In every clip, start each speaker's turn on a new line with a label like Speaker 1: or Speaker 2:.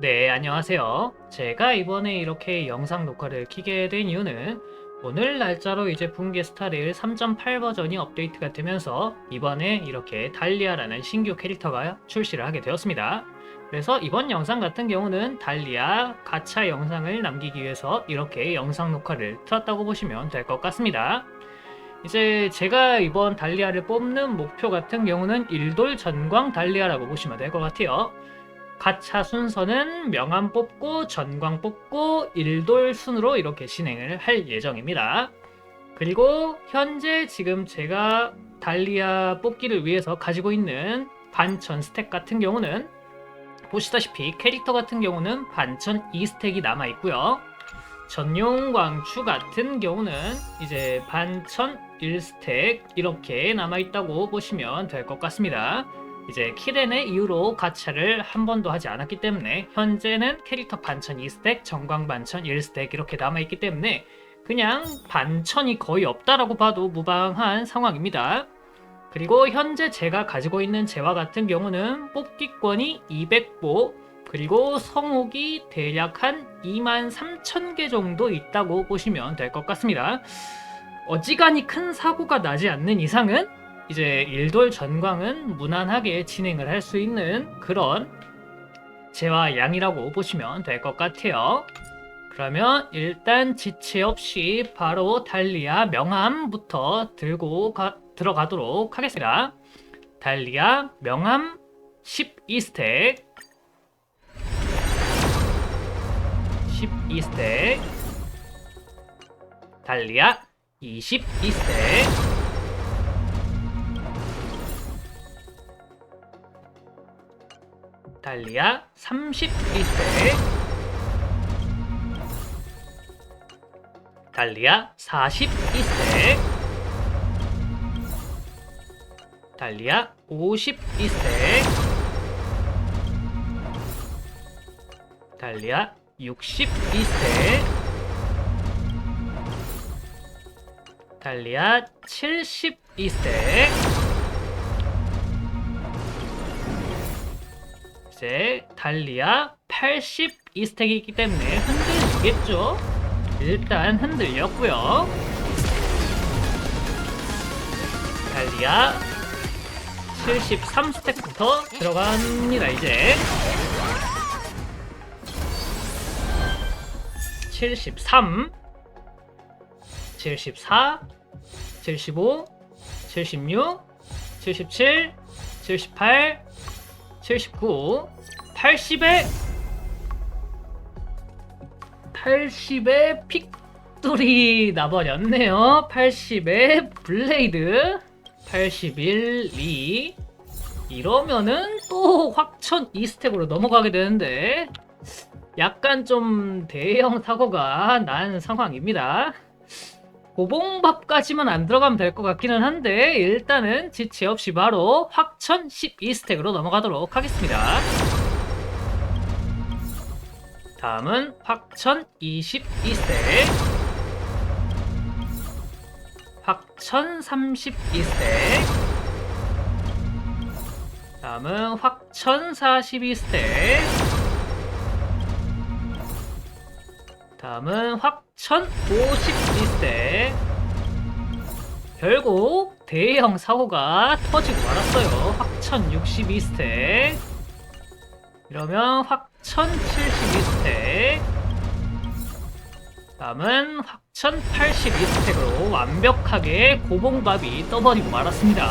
Speaker 1: 네, 안녕하세요. 제가 이번에 이렇게 영상 녹화를 키게 된 이유는 오늘 날짜로 이제 붕괴 스타레일 3.8 버전이 업데이트가 되면서 이번에 이렇게 달리아라는 신규 캐릭터가 출시를 하게 되었습니다. 그래서 이번 영상 같은 경우는 달리아 가차 영상을 남기기 위해서 이렇게 영상 녹화를 틀었다고 보시면 될 것 같습니다. 이제 제가 이번 달리아를 뽑는 목표 같은 경우는 일돌 전광 달리아라고 보시면 될 것 같아요. 가차 순서는 명함 뽑고 전광 뽑고 일돌 순으로 이렇게 진행을 할 예정입니다. 그리고 현재 지금 제가 달리아 뽑기를 위해서 가지고 있는 반천 스택 같은 경우는 보시다시피 캐릭터 같은 경우는 반천 2스택이 남아 있고요. 전용 광추 같은 경우는 이제 반천 1스택 이렇게 남아 있다고 보시면 될 것 같습니다. 이제 키렌의 이후로 가차를 한 번도 하지 않았기 때문에 현재는 캐릭터 반천 2스택, 정광 반천 1스택 이렇게 남아있기 때문에 그냥 반천이 거의 없다라고 봐도 무방한 상황입니다. 그리고 현재 제가 가지고 있는 재화 같은 경우는 뽑기권이 200보 그리고 성옥이 대략 한 2만 3천 개 정도 있다고 보시면 될 것 같습니다. 어지간히 큰 사고가 나지 않는 이상은 이제 일돌 전광은 무난하게 진행을 할 수 있는 그런 재화 양이라고 보시면 될 것 같아요. 그러면 일단 지체 없이 바로 달리아 명함부터 들고 가- 들어가도록 하겠습니다. 달리아 명함 12스택 12스택 달리아 22스택 달리아 32스택 달리아 42스택 달리아 52스택 달리아 62스택 달리아 72스 이제 달리아 82스택이 있기 때문에 흔들리겠죠? 일단 흔들렸고요. 달리아 73스택부터 들어갑니다 이제 73 74 75 76 77 78 79 80에 80에 픽돌이 나버렸네요. 80에 블레이드 81 2 이러면은 또 확천 2스택으로 넘어가게 되는데 약간 좀 대형 사고가 난 상황입니다 고봉밥까지만 안 들어가면 될 것 같기는 한데 일단은 지체 없이 바로 확천 12스택으로 넘어가도록 하겠습니다. 다음은 확천 22스택. 확천 32스택. 다음은 확천 42스택. 다음은 확 천 52스택 결국 대형 사고가 터지고 말았어요. 확천 62스택 이러면 확천 72스택 다음은 확천 82스택으로 완벽하게 고봉밥이 떠버리고 말았습니다.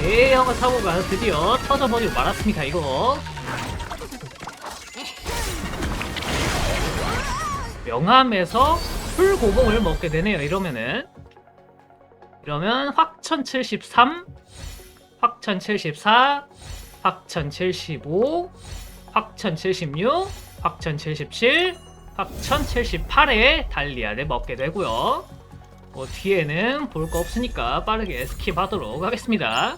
Speaker 1: 대형 사고가 드디어 터져버리고 말았습니다 이거 명함에서 풀고봉을 먹게 되네요. 이러면은. 이러면 확천 73 확천 74 확천 75 확천 76 확천 77 확천 78에 달리아를 먹게 되고요. 뭐 뒤에는 볼 거 없으니까 빠르게 스킵하도록 하겠습니다.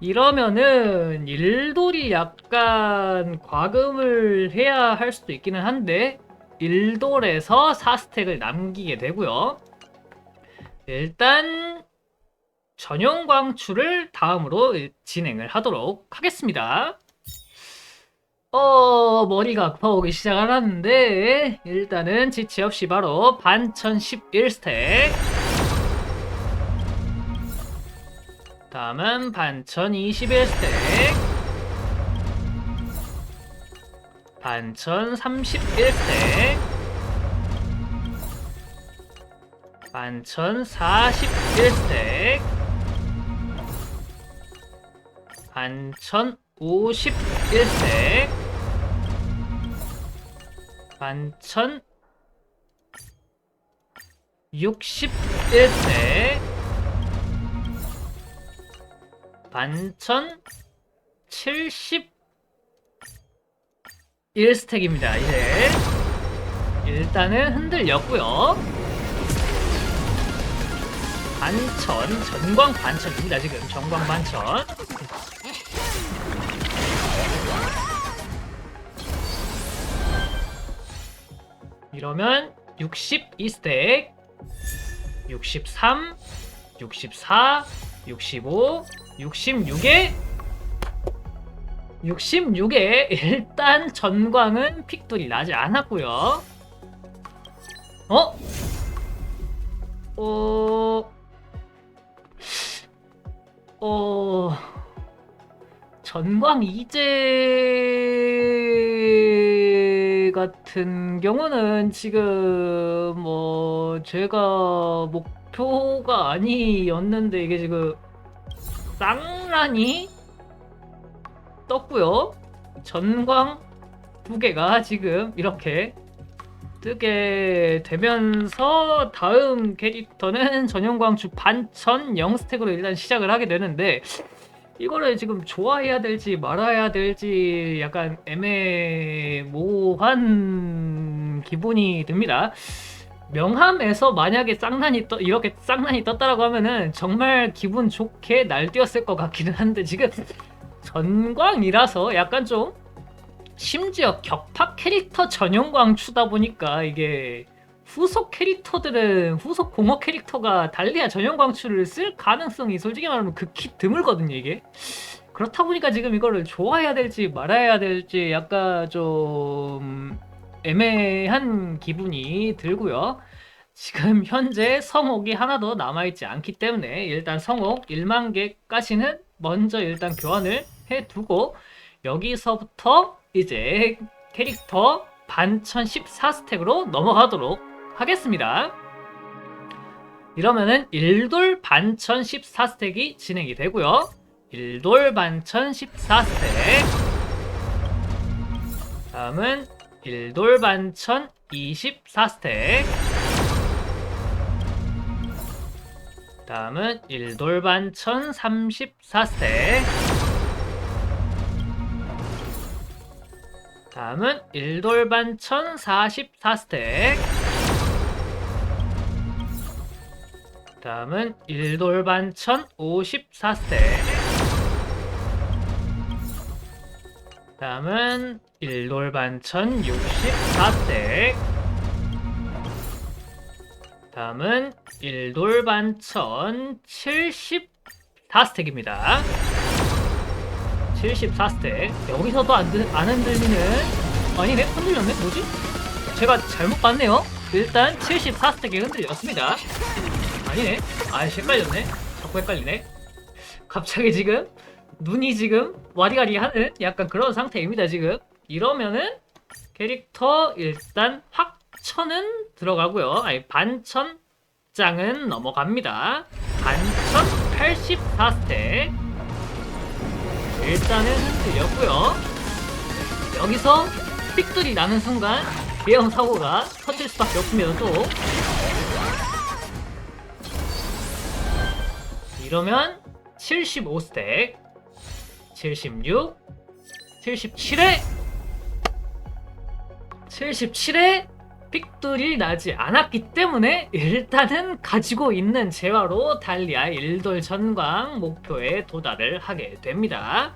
Speaker 1: 이러면은 일돌이 약간 과금을 해야 할 수도 있기는 한데 1돌에서 4스택을 남기게 되고요. 일단 전용 광추를 다음으로 진행을 하도록 하겠습니다. 어, 머리가 아파오기 시작하는데 일단은 지체 없이 바로 반천 11스택 다음은 반천 21스택 반천 31스택 반천 41스택 반천 51스택 반천 61스택 반천 71스택입니다 이제. 일단은 흔들렸고요. 반천 전광 반천입니다 지금. 전광 반천. 이러면 62스택 63 64 65 66에 66에 일단 전광은 픽돌이 나지 않았고요. 어? 어... 어... 전광 이제 같은 경우는 지금 뭐 제가 목표가 아니었는데 이게 지금 쌍란이 떴고요. 전광 두 개가 지금 이렇게 뜨게 되면서 다음 캐릭터는 전용광 주 반천 0스택으로 일단 시작을 하게 되는데 이거를 지금 좋아해야 될지 말아야 될지 약간 애매모호한 기분이 듭니다. 명함에서 만약에 쌍난이 떠 이렇게 쌍난이 떴다라고 하면은 정말 기분 좋게 날뛰었을 것 같기는 한데 지금 전광이라서 약간 좀 심지어 격파 캐릭터 전용광 추다 보니까 이게 후속 캐릭터들은 후속 공허 캐릭터가 달리아 전용 광추를 쓸 가능성이 솔직히 말하면 극히 드물거든요 이게. 그렇다 보니까 지금 이거를 좋아해야 될지 말아야 될지 약간 좀 애매한 기분이 들고요. 지금 현재 성옥이 하나도 남아있지 않기 때문에 일단 성옥 1만 개까지는 먼저 일단 교환을 해두고 여기서부터 이제 캐릭터 반천 14스택으로 넘어가도록 하겠습니다. 이러면은 1돌 반천 14스택이 진행이 되고요. 1돌 반천 14스택 다음은 1돌 반천 24스택 다음은 1돌 반천 34스택 다음은 1돌 반천 44스택 다음은 1돌 반천 54스택 다음은 1돌 반천 64스택 다음은 1돌 반천 74스택입니다. 74스택. 여기서도 안, 들, 안 흔들리는 아니네 흔들렸네? 뭐지? 제가 잘못 봤네요. 일단 74스택이 흔들렸습니다. 아니네. 아이씨 헷갈렸네. 자꾸 헷갈리네. 갑자기 지금 눈이 지금 와리가리 하는 약간 그런 상태입니다 지금. 이러면은 캐릭터 일단 확 천은 들어가고요. 아니 반천 장은 넘어갑니다. 반천 84스택. 일단은 흔들렸고요. 여기서 삑들이 나는 순간 대형 사고가 터질 수밖에 없습니다 또. 이러면 75스택 76 77에 77에 픽들이 나지 않았기 때문에 일단은 가지고 있는 재화로 달리아 1돌 전광 목표에 도달을 하게 됩니다.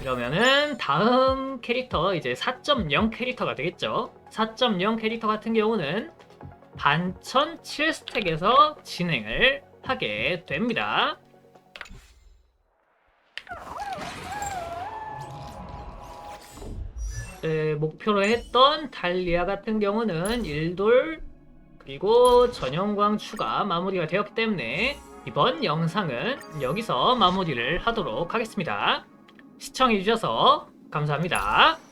Speaker 1: 이러면은 다음 캐릭터 이제 4.0 캐릭터가 되겠죠. 4.0 캐릭터 같은 경우는 반천 7스택에서 진행을 하게 됩니다. 에, 목표로 했던 달리아 같은 경우는 일돌 그리고 전용광 추가 마무리가 되었기 때문에 이번 영상은 여기서 마무리를 하도록 하겠습니다. 시청해주셔서 감사합니다.